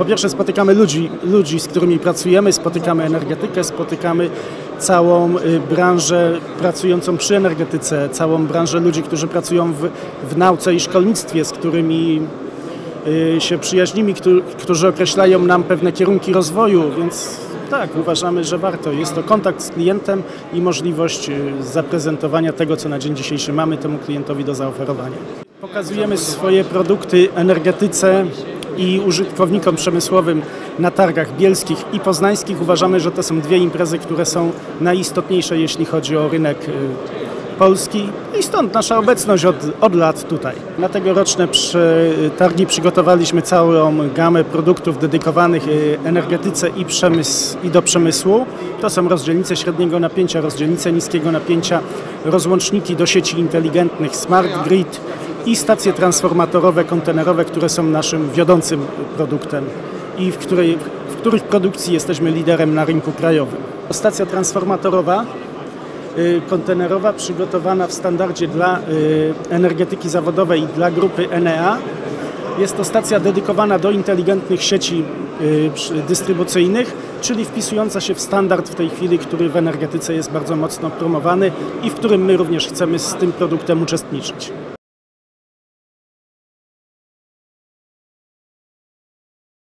Po pierwsze spotykamy ludzi, ludzi, z którymi pracujemy, spotykamy energetykę, spotykamy całą y, branżę pracującą przy energetyce, całą branżę ludzi, którzy pracują w, w nauce i szkolnictwie, z którymi y, się przyjaźnimy, którzy, określają nam pewne kierunki rozwoju, więc tak, uważamy, że warto. Jest to kontakt z klientem i możliwość y, zaprezentowania tego, co na dzień dzisiejszy mamy temu klientowi do zaoferowania. Pokazujemy swoje produkty energetyce i użytkownikom przemysłowym na targach bielskich i poznańskich. Uważamy, że to są dwie imprezy, które są najistotniejsze, jeśli chodzi o rynek y, Polski i stąd nasza obecność od, od lat tutaj. Na tegoroczne przy, targi przygotowaliśmy całą gamę produktów dedykowanych y, energetyce i, przemysł, i do przemysłu. To są rozdzielnice średniego napięcia, rozdzielnice niskiego napięcia, rozłączniki do sieci inteligentnych, smart grid i stacje transformatorowe, kontenerowe, które są naszym wiodącym produktem i w, której, w których produkcji jesteśmy liderem na rynku krajowym. Stacja transformatorowa y, kontenerowa przygotowana w standardzie dla y, energetyki zawodowej i dla grupy Enea. Jest to stacja dedykowana do inteligentnych sieci y, dystrybucyjnych, czyli wpisująca się w standard w tej chwili, który w energetyce jest bardzo mocno promowany i w którym my również chcemy z tym produktem uczestniczyć.